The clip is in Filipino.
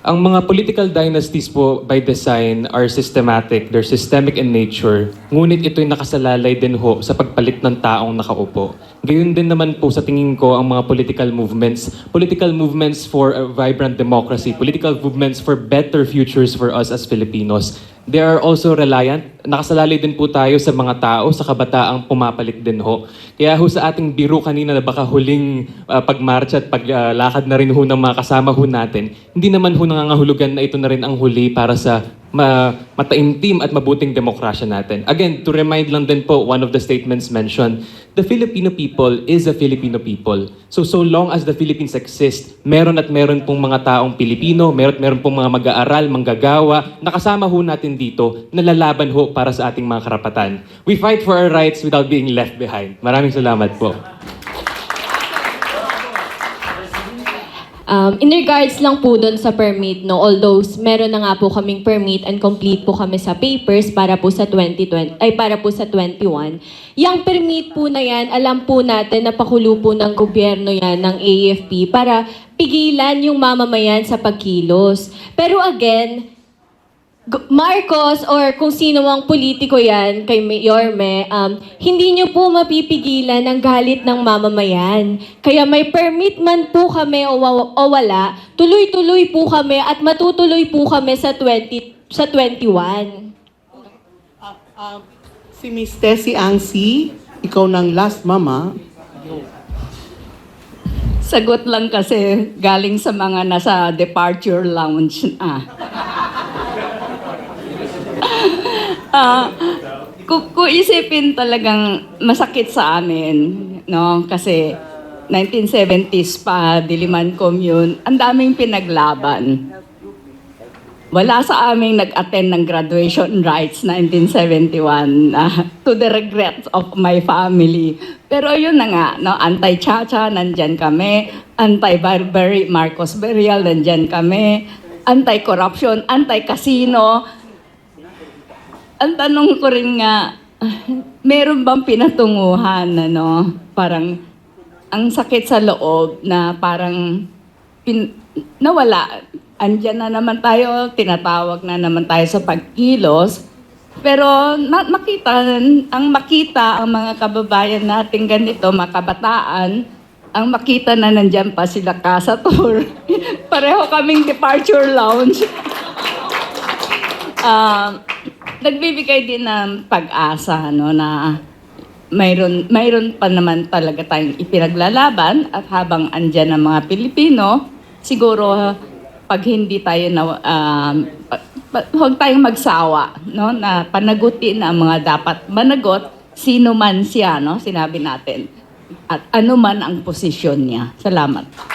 Ang mga political dynasties po by design are systematic, they're systemic in nature, ngunit ito'y nakasalalay din ho sa pagpalit ng taong nakaupo. Gayun din naman po sa tingin ko ang mga political movements, political movements for a vibrant democracy, political movements for better futures for us as Filipinos. They are also reliant, nakasalalay din po tayo sa mga tao, sa kabataang pumapalit din ho. Kaya ho sa ating biro kanina na baka huling uh, pagmarcha at paglakad na rin ho ng mga kasama ho natin, hindi naman ho nangangahulugan na ito na rin ang huli para sa ma mataimtim at mabuting demokrasya natin. Again, to remind lang din po, one of the statements mentioned, the Filipino people is a Filipino people. So, so long as the Philippines exist, meron at meron pong mga taong Pilipino, meron at meron pong mga mag-aaral, manggagawa, nakasama ho natin dito, nalalaban ho para sa ating mga karapatan. We fight for our rights without being left behind. Maraming salamat po. Um, in regards lang po doon sa permit, no, although meron na nga po kaming permit and complete po kami sa papers para po sa 2020, ay para po sa 21. Yang permit po na yan, alam po natin na pakulo po ng gobyerno yan, ng AFP, para pigilan yung mamamayan sa pagkilos. Pero again, Marcos or kung sino mang politiko yan, kay Yorme, um, hindi nyo po mapipigilan ang galit ng mamamayan. Kaya may permit man po kami o, o wala, tuloy-tuloy po kami at matutuloy po kami sa 20 sa 21. Ah, si Miss Tessie Angsi, ikaw ng last mama. Sagot lang kasi galing sa mga nasa departure lounge na. Ah, kung, talagang masakit sa amin, no? Kasi 1970s pa, Diliman Commune, ang daming pinaglaban. Wala sa aming nag-attend ng graduation rites 1971 ah, to the regrets of my family. Pero yun na nga, no, anti-chacha, nandyan kami. Anti-Barbary, Marcos Burial, nandyan kami. Anti-corruption, anti-casino. Ang tanong ko rin nga, meron bang pinatunguhan, ano, parang ang sakit sa loob na parang pin, nawala. Andyan na naman tayo, tinatawag na naman tayo sa pagkilos. Pero ma- makita, ang makita ang mga kababayan natin ganito, mga kabataan, ang makita na nandyan pa sila Casa Tour. Pareho kaming departure lounge. Ah, nagbibigay din ng pag-asa no na mayroon mayroon pa naman talaga tayong ipinaglalaban at habang andyan ang mga Pilipino siguro pag hindi tayo na pa- huwag tayong magsawa no na panagutin ang mga dapat managot sino man siya no sinabi natin at ano man ang posisyon niya. Salamat